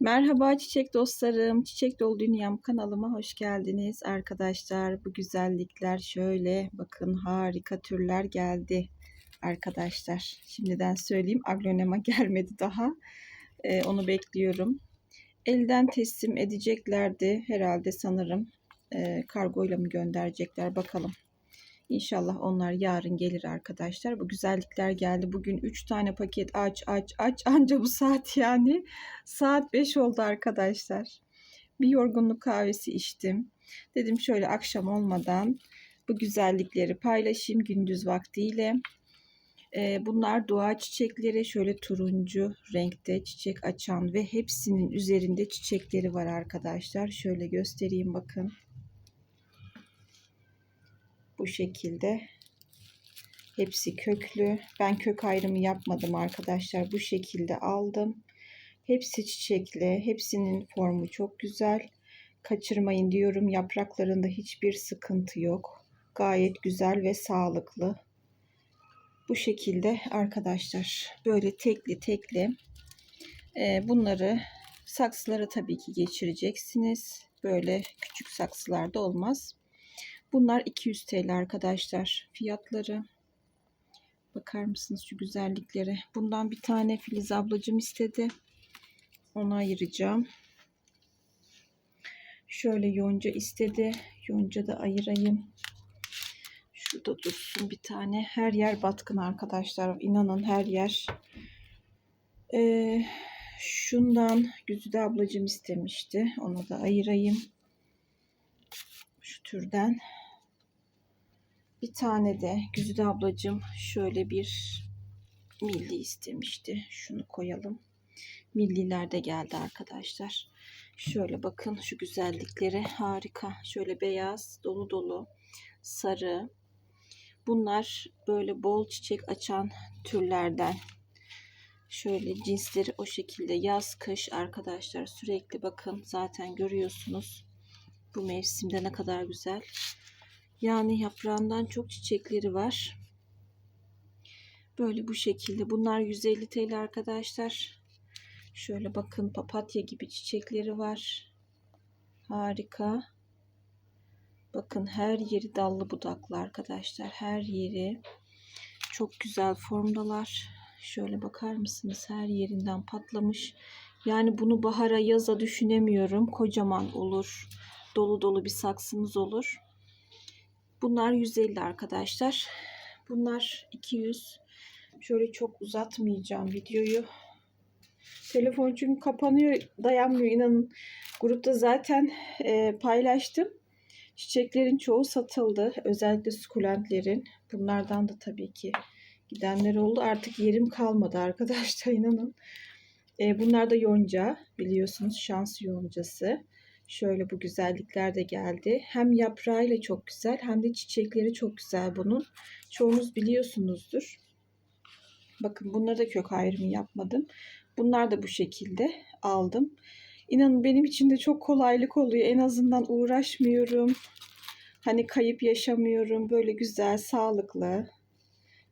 Merhaba çiçek dostlarım. Çiçek Dolu Dünyam kanalıma hoş geldiniz arkadaşlar. Bu güzellikler şöyle bakın harika türler geldi arkadaşlar. Şimdiden söyleyeyim aglonema gelmedi daha. Ee, onu bekliyorum. Elden teslim edeceklerdi herhalde sanırım. Ee, kargoyla mı gönderecekler bakalım. İnşallah onlar yarın gelir arkadaşlar. Bu güzellikler geldi. Bugün 3 tane paket aç aç aç anca bu saat yani. Saat 5 oldu arkadaşlar. Bir yorgunluk kahvesi içtim. Dedim şöyle akşam olmadan bu güzellikleri paylaşayım gündüz vaktiyle. Ee, bunlar doğa çiçekleri şöyle turuncu renkte çiçek açan ve hepsinin üzerinde çiçekleri var arkadaşlar. Şöyle göstereyim bakın. Bu şekilde. Hepsi köklü. Ben kök ayrımı yapmadım arkadaşlar. Bu şekilde aldım. Hepsi çiçekli. Hepsinin formu çok güzel. Kaçırmayın diyorum. Yapraklarında hiçbir sıkıntı yok. Gayet güzel ve sağlıklı. Bu şekilde arkadaşlar. Böyle tekli tekli. Ee, bunları saksılara tabii ki geçireceksiniz. Böyle küçük saksılarda olmaz. Bunlar 200 TL arkadaşlar. Fiyatları. Bakar mısınız şu güzelliklere? Bundan bir tane Filiz ablacım istedi. Onu ayıracağım. Şöyle yonca istedi. Yonca da ayırayım. Şurada dursun bir tane. Her yer batkın arkadaşlar. İnanın her yer. Ee, şundan Güzide ablacım istemişti. Onu da ayırayım. Şu türden. Bir tane de Güzide ablacığım şöyle bir milli istemişti. Şunu koyalım. Milliler de geldi arkadaşlar. Şöyle bakın şu güzellikleri harika. Şöyle beyaz, dolu dolu, sarı. Bunlar böyle bol çiçek açan türlerden. Şöyle cinsleri o şekilde yaz kış arkadaşlar sürekli bakın zaten görüyorsunuz. Bu mevsimde ne kadar güzel. Yani yaprağından çok çiçekleri var. Böyle bu şekilde. Bunlar 150 TL arkadaşlar. Şöyle bakın papatya gibi çiçekleri var. Harika. Bakın her yeri dallı budaklı arkadaşlar. Her yeri çok güzel formdalar. Şöyle bakar mısınız? Her yerinden patlamış. Yani bunu bahara yaza düşünemiyorum. Kocaman olur. Dolu dolu bir saksınız olur. Bunlar 150 arkadaşlar. Bunlar 200. Şöyle çok uzatmayacağım videoyu. Telefon çünkü kapanıyor, dayanmıyor inanın. Grupta zaten e, paylaştım. Çiçeklerin çoğu satıldı. Özellikle sukulentlerin. Bunlardan da tabii ki gidenler oldu. Artık yerim kalmadı arkadaşlar inanın. E, bunlar da yonca biliyorsunuz şans yoncası. Şöyle bu güzellikler de geldi. Hem yaprağıyla çok güzel hem de çiçekleri çok güzel bunun. Çoğunuz biliyorsunuzdur. Bakın bunları da kök ayrımı yapmadım. Bunlar da bu şekilde aldım. İnanın benim için de çok kolaylık oluyor. En azından uğraşmıyorum. Hani kayıp yaşamıyorum. Böyle güzel, sağlıklı.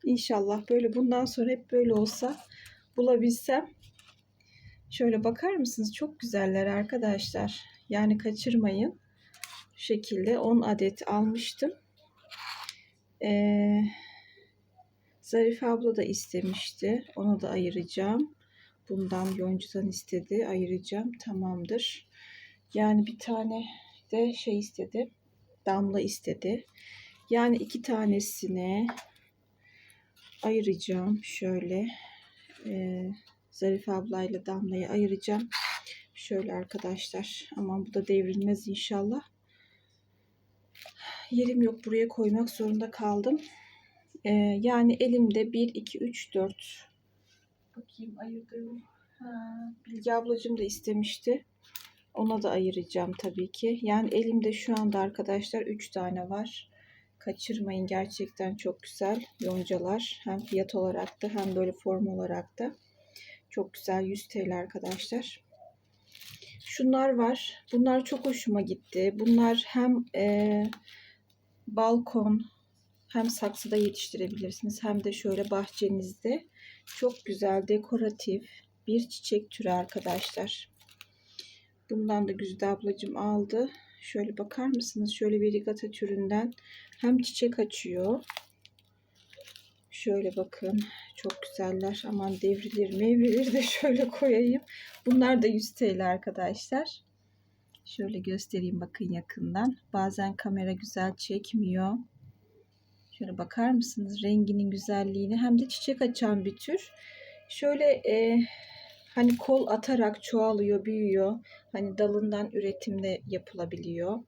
İnşallah böyle bundan sonra hep böyle olsa bulabilsem. Şöyle bakar mısınız? Çok güzeller arkadaşlar. Yani kaçırmayın. Şu şekilde 10 adet almıştım. Ee, Zarife abla da istemişti. Onu da ayıracağım. Bundan yoncudan istedi. Ayıracağım. Tamamdır. Yani bir tane de şey istedi. Damla istedi. Yani iki tanesini ayıracağım. Şöyle. Ee, Zarife ablayla Damla'yı ayıracağım. Şöyle arkadaşlar. Aman bu da devrilmez inşallah. Yerim yok. Buraya koymak zorunda kaldım. Ee, yani elimde 1, 2, 3, 4. Bakayım ayırdım. Ha, Bilge ablacığım da istemişti. Ona da ayıracağım tabii ki. Yani elimde şu anda arkadaşlar 3 tane var. Kaçırmayın gerçekten çok güzel yoncalar. Hem fiyat olarak da hem böyle form olarak da. Çok güzel 100 TL arkadaşlar. Şunlar var. Bunlar çok hoşuma gitti. Bunlar hem e, balkon hem saksıda yetiştirebilirsiniz hem de şöyle bahçenizde çok güzel dekoratif bir çiçek türü arkadaşlar. Bundan da Güzide ablacığım aldı. Şöyle bakar mısınız? Şöyle bir rigata türünden hem çiçek açıyor. Şöyle bakın. Çok güzeller. Aman devrilir mevrilir de şöyle koyayım. Bunlar da 100 TL arkadaşlar. Şöyle göstereyim bakın yakından. Bazen kamera güzel çekmiyor. Şöyle bakar mısınız renginin güzelliğini hem de çiçek açan bir tür. Şöyle e, hani kol atarak çoğalıyor, büyüyor. Hani dalından üretimde yapılabiliyor.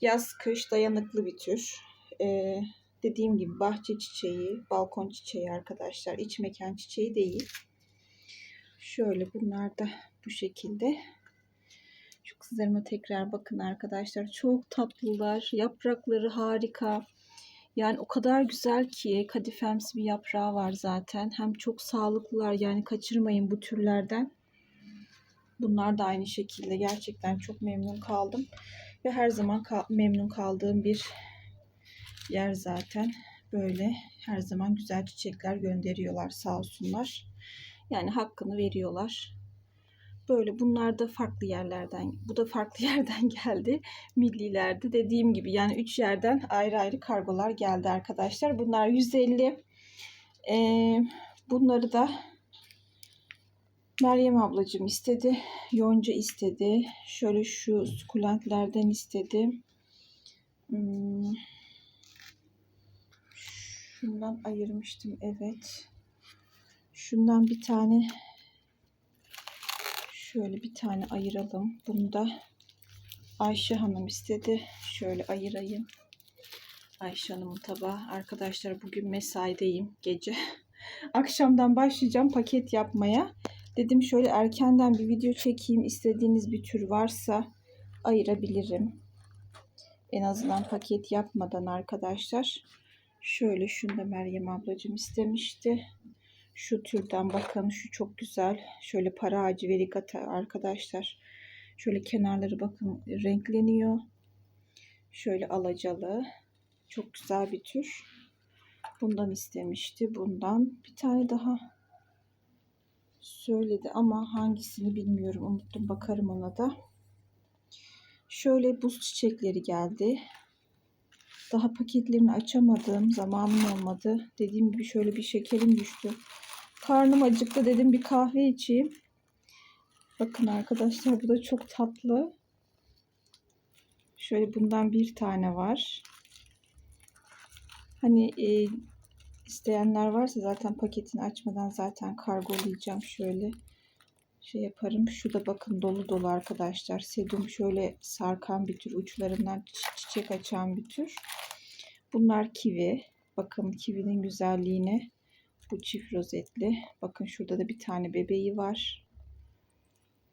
Yaz kış dayanıklı bir tür. E, dediğim gibi bahçe çiçeği, balkon çiçeği arkadaşlar. iç mekan çiçeği değil. Şöyle bunlar da bu şekilde. Şu kızlarıma tekrar bakın arkadaşlar. Çok tatlılar. Yaprakları harika. Yani o kadar güzel ki kadifemsi bir yaprağı var zaten. Hem çok sağlıklılar yani kaçırmayın bu türlerden. Bunlar da aynı şekilde gerçekten çok memnun kaldım. Ve her zaman kal memnun kaldığım bir yer zaten. Böyle her zaman güzel çiçekler gönderiyorlar sağ olsunlar. Yani hakkını veriyorlar. Böyle bunlar da farklı yerlerden, bu da farklı yerden geldi. Millilerde dediğim gibi yani 3 yerden ayrı ayrı kargolar geldi arkadaşlar. Bunlar 150. Ee, bunları da Meryem ablacığım istedi. Yonca istedi. Şöyle şu sukulentlerden istedi. Hmm. Şundan ayırmıştım evet. Şundan bir tane Şöyle bir tane ayıralım. Bunu da Ayşe Hanım istedi. Şöyle ayırayım. Ayşe Hanım'ın tabağı. Arkadaşlar bugün mesaideyim gece. Akşamdan başlayacağım paket yapmaya. Dedim şöyle erkenden bir video çekeyim. İstediğiniz bir tür varsa ayırabilirim. En azından paket yapmadan arkadaşlar. Şöyle şunu da Meryem ablacığım istemişti. Şu türden bakın şu çok güzel. Şöyle para ağacı verigata arkadaşlar. Şöyle kenarları bakın renkleniyor. Şöyle alacalı. Çok güzel bir tür. Bundan istemişti. Bundan bir tane daha söyledi ama hangisini bilmiyorum. Unuttum. Bakarım ona da. Şöyle buz çiçekleri geldi. Daha paketlerini açamadım. Zamanım olmadı. Dediğim gibi şöyle bir şekerim düştü. Karnım acıktı dedim bir kahve içeyim. Bakın arkadaşlar bu da çok tatlı. Şöyle bundan bir tane var. Hani e, isteyenler varsa zaten paketini açmadan zaten kargolayacağım şöyle. Şey yaparım. Şu da bakın dolu dolu arkadaşlar. Sedum şöyle sarkan bir tür. Uçlarından çiçek açan bir tür. Bunlar kivi. Bakın kivinin güzelliğine. Bu çift rozetli. Bakın şurada da bir tane bebeği var.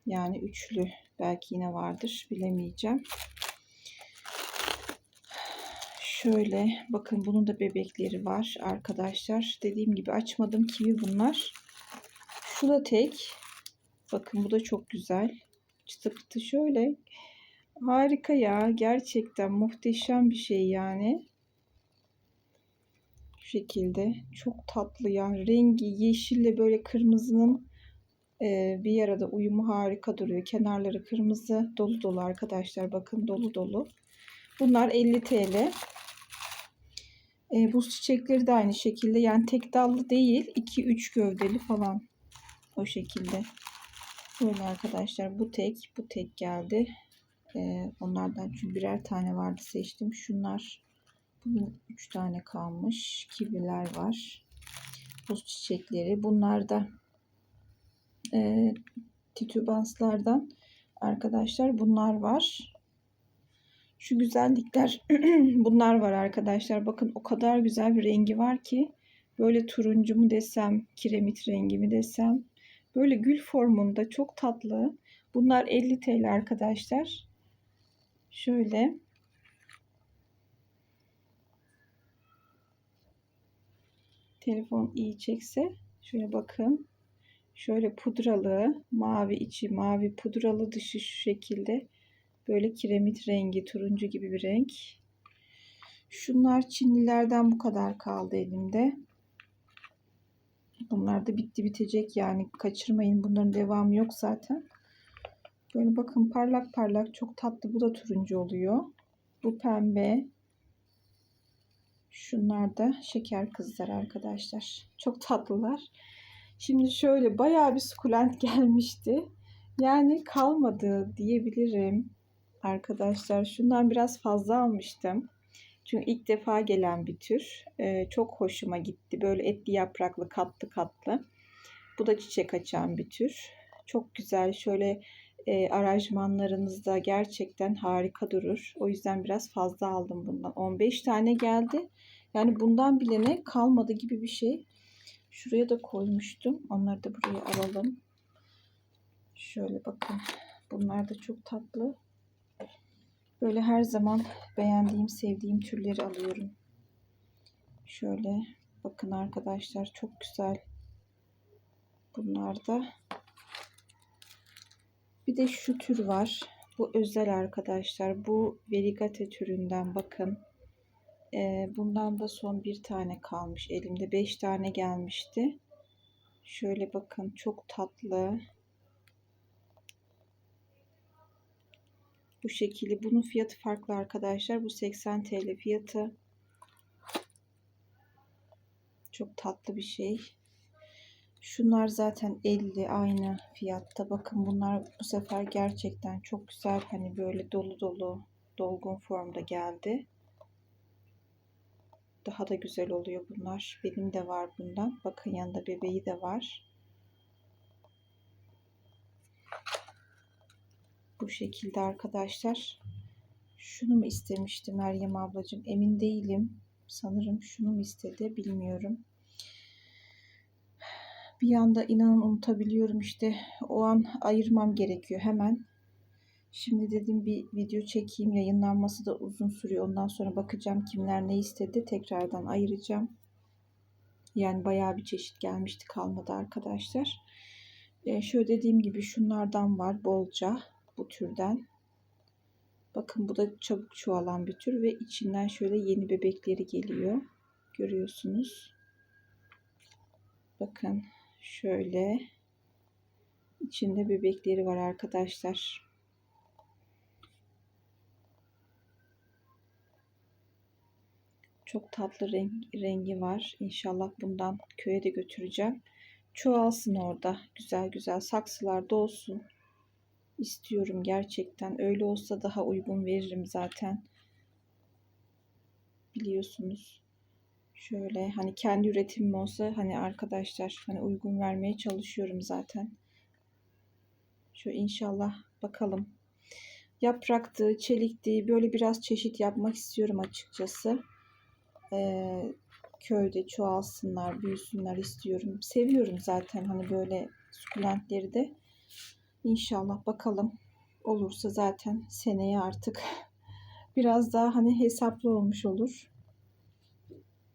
Yani üçlü. Belki yine vardır. Bilemeyeceğim. Şöyle bakın bunun da bebekleri var arkadaşlar. Dediğim gibi açmadım kivi bunlar. Şu da tek. Bakın bu da çok güzel. Çıtı pıtı şöyle. Harika ya. Gerçekten muhteşem bir şey yani şekilde. Çok tatlı yani rengi yeşille böyle kırmızının e, bir arada uyumu harika duruyor. Kenarları kırmızı dolu dolu arkadaşlar. Bakın dolu dolu. Bunlar 50 TL. E, buz çiçekleri de aynı şekilde. Yani tek dallı değil. 2-3 gövdeli falan. O şekilde. Böyle arkadaşlar. Bu tek. Bu tek geldi. E, onlardan çünkü birer tane vardı seçtim. Şunlar bunun 3 tane kalmış. Kiviler var. Buz çiçekleri. Bunlar da e, titübanslardan arkadaşlar bunlar var. Şu güzellikler bunlar var arkadaşlar. Bakın o kadar güzel bir rengi var ki böyle turuncu mu desem, kiremit rengi mi desem. Böyle gül formunda çok tatlı. Bunlar 50 TL arkadaşlar. Şöyle telefon iyi çekse şöyle bakın. Şöyle pudralı, mavi içi, mavi pudralı dışı şu şekilde. Böyle kiremit rengi, turuncu gibi bir renk. Şunlar Çinlilerden bu kadar kaldı elimde. Bunlar da bitti bitecek yani kaçırmayın. Bunların devamı yok zaten. Böyle bakın parlak parlak çok tatlı. Bu da turuncu oluyor. Bu pembe. Şunlar da şeker kızlar arkadaşlar. Çok tatlılar. Şimdi şöyle bayağı bir sukulent gelmişti. Yani kalmadı diyebilirim arkadaşlar. Şundan biraz fazla almıştım. Çünkü ilk defa gelen bir tür. Ee, çok hoşuma gitti. Böyle etli yapraklı katlı katlı. Bu da çiçek açan bir tür. Çok güzel. Şöyle e, aranjmanlarınızda gerçekten harika durur. O yüzden biraz fazla aldım bundan. 15 tane geldi. Yani bundan bile ne kalmadı gibi bir şey. Şuraya da koymuştum. Onları da buraya alalım. Şöyle bakın. Bunlar da çok tatlı. Böyle her zaman beğendiğim, sevdiğim türleri alıyorum. Şöyle bakın arkadaşlar çok güzel. Bunlar da. Bir de şu tür var. Bu özel arkadaşlar. Bu Verigate türünden bakın. Ee, bundan da son bir tane kalmış. Elimde beş tane gelmişti. Şöyle bakın çok tatlı. Bu şekilde. Bunun fiyatı farklı arkadaşlar. Bu 80 TL fiyatı. Çok tatlı bir şey. Şunlar zaten 50 aynı fiyatta. Bakın bunlar bu sefer gerçekten çok güzel. Hani böyle dolu dolu dolgun formda geldi. Daha da güzel oluyor bunlar. Benim de var bundan. Bakın yanında bebeği de var. Bu şekilde arkadaşlar. Şunu mu istemişti Meryem ablacığım? Emin değilim. Sanırım şunu mu istedi bilmiyorum. Bir yanda inanın unutabiliyorum işte. O an ayırmam gerekiyor hemen. Şimdi dedim bir video çekeyim. Yayınlanması da uzun sürüyor. Ondan sonra bakacağım kimler ne istedi. Tekrardan ayıracağım. Yani bayağı bir çeşit gelmişti kalmadı arkadaşlar. Ee, şöyle dediğim gibi şunlardan var bolca bu türden. Bakın bu da çabuk çoğalan bir tür ve içinden şöyle yeni bebekleri geliyor. Görüyorsunuz. Bakın şöyle içinde bebekleri var arkadaşlar. Çok tatlı renk, rengi var. İnşallah bundan köye de götüreceğim. Çoğalsın orada. Güzel güzel saksılarda olsun. İstiyorum gerçekten. Öyle olsa daha uygun veririm zaten. Biliyorsunuz. Şöyle hani kendi üretimim olsa hani arkadaşlar hani uygun vermeye çalışıyorum zaten. Şöyle inşallah bakalım. Yapraktı, çelikti böyle biraz çeşit yapmak istiyorum açıkçası. Ee, köyde çoğalsınlar, büyüsünler istiyorum. Seviyorum zaten hani böyle sukulentleri de. İnşallah bakalım. Olursa zaten seneye artık biraz daha hani hesaplı olmuş olur.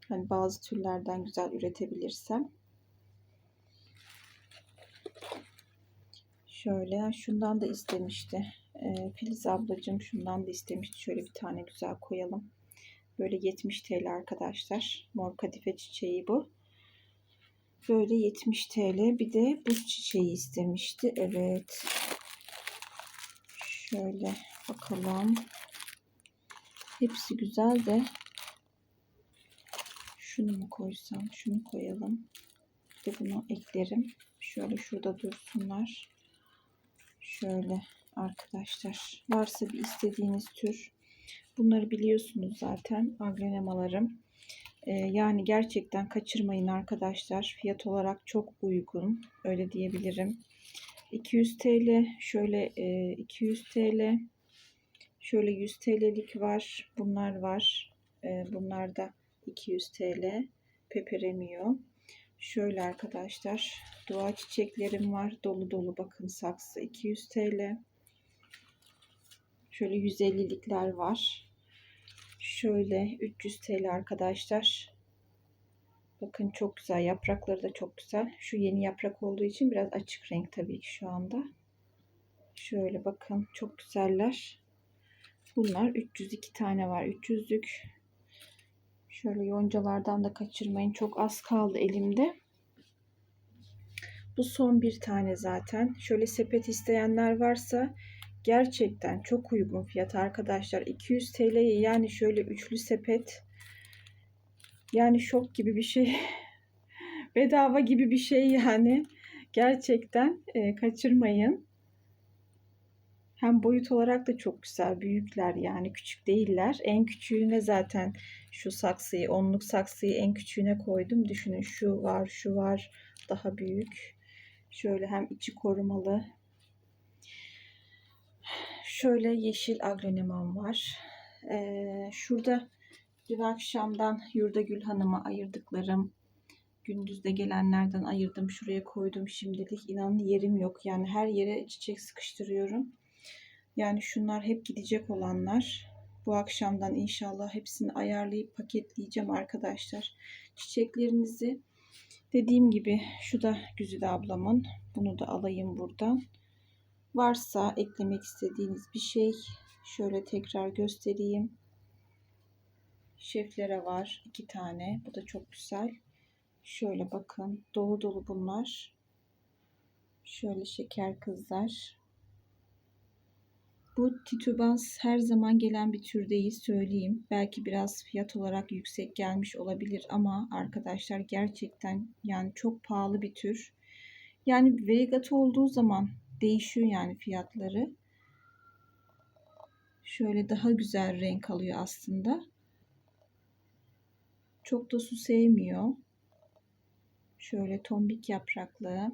Hani bazı türlerden güzel üretebilirsem. Şöyle şundan da istemişti. Ee, Filiz ablacığım şundan da istemişti. Şöyle bir tane güzel koyalım. Böyle 70 TL arkadaşlar. Mor kadife çiçeği bu. Böyle 70 TL. Bir de buz çiçeği istemişti. Evet. Şöyle bakalım. Hepsi güzel de şunu mu koysam? Şunu koyalım. Bir de bunu eklerim. Şöyle şurada dursunlar. Şöyle arkadaşlar. Varsa bir istediğiniz tür. Bunları biliyorsunuz zaten. Aglonemalarım. Yani gerçekten kaçırmayın arkadaşlar. Fiyat olarak çok uygun. Öyle diyebilirim. 200 TL. Şöyle e, 200 TL. Şöyle 100 TL'lik var. Bunlar var. Bunlar da 200 TL. Peperemiyor. Şöyle arkadaşlar. Dua çiçeklerim var. Dolu dolu bakın saksı 200 TL. Şöyle 150'likler var. Şöyle 300 TL arkadaşlar. Bakın çok güzel. Yaprakları da çok güzel. Şu yeni yaprak olduğu için biraz açık renk tabii ki şu anda. Şöyle bakın çok güzeller. Bunlar 302 tane var. 300'lük. Şöyle yoncalardan da kaçırmayın. Çok az kaldı elimde. Bu son bir tane zaten. Şöyle sepet isteyenler varsa gerçekten çok uygun fiyat arkadaşlar. 200 TL'ye yani şöyle üçlü sepet yani şok gibi bir şey. Bedava gibi bir şey yani. Gerçekten e, kaçırmayın. Hem boyut olarak da çok güzel. Büyükler yani küçük değiller. En küçüğüne zaten şu saksıyı, onluk saksıyı en küçüğüne koydum. Düşünün şu var, şu var. Daha büyük. Şöyle hem içi korumalı. Şöyle yeşil agronemam var. Ee, şurada dün akşamdan Yurda Gül Hanım'a ayırdıklarım gündüzde gelenlerden ayırdım. Şuraya koydum şimdilik. İnanın yerim yok. Yani her yere çiçek sıkıştırıyorum. Yani şunlar hep gidecek olanlar. Bu akşamdan inşallah hepsini ayarlayıp paketleyeceğim arkadaşlar. Çiçeklerinizi dediğim gibi şu da Güzide ablamın. Bunu da alayım buradan. Varsa eklemek istediğiniz bir şey şöyle tekrar göstereyim. Şeflere var iki tane. Bu da çok güzel. Şöyle bakın dolu dolu bunlar. Şöyle şeker kızlar. Bu titubans her zaman gelen bir tür değil söyleyeyim. Belki biraz fiyat olarak yüksek gelmiş olabilir ama arkadaşlar gerçekten yani çok pahalı bir tür. Yani verigatı olduğu zaman değişiyor yani fiyatları. Şöyle daha güzel renk alıyor aslında. Çok da su sevmiyor. Şöyle tombik yapraklı.